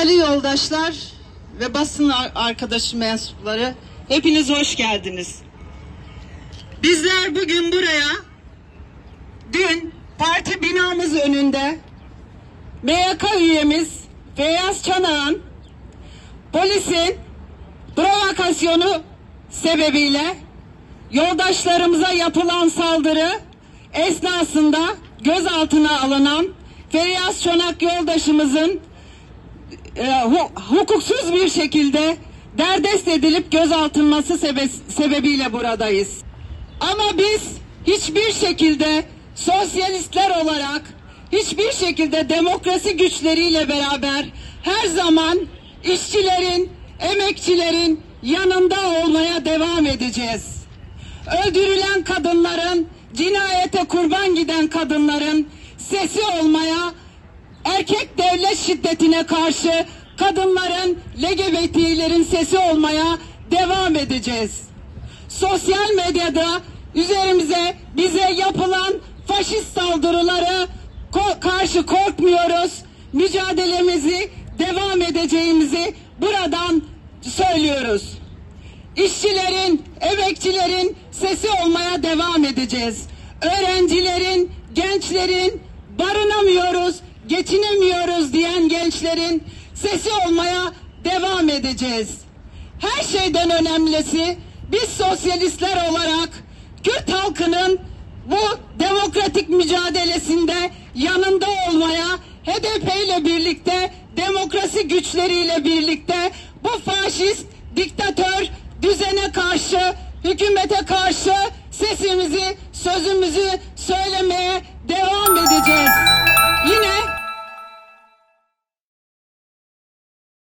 Değerli yoldaşlar ve basın ar- arkadaşı mensupları hepiniz hoş geldiniz. Bizler bugün buraya dün parti binamız önünde MYK üyemiz Feyyaz Çanak'ın polisin provokasyonu sebebiyle yoldaşlarımıza yapılan saldırı esnasında gözaltına alınan Feyyaz Çanak yoldaşımızın e, hu- hukuksuz bir şekilde derdest edilip gözaltılması sebe- sebebiyle buradayız. Ama biz hiçbir şekilde sosyalistler olarak hiçbir şekilde demokrasi güçleriyle beraber her zaman işçilerin, emekçilerin yanında olmaya devam edeceğiz. Öldürülen kadınların, cinayete kurban giden kadınların sesi olmaya erkek devlet şiddetine karşı kadınların, LGBT'lerin sesi olmaya devam edeceğiz. Sosyal medyada üzerimize bize yapılan faşist saldırıları ko- karşı korkmuyoruz. Mücadelemizi devam edeceğimizi buradan söylüyoruz. İşçilerin, emekçilerin sesi olmaya devam edeceğiz. Öğrencilerin, gençlerin barınamıyoruz, geçinemiyoruz diyen gençlerin sesi olmaya devam edeceğiz. Her şeyden önemlisi biz sosyalistler olarak Kürt halkının bu demokratik mücadelesinde yanında olmaya HDP ile birlikte demokrasi güçleriyle birlikte bu faşist diktatör düzene karşı hükümete karşı sesimizi sözümüzü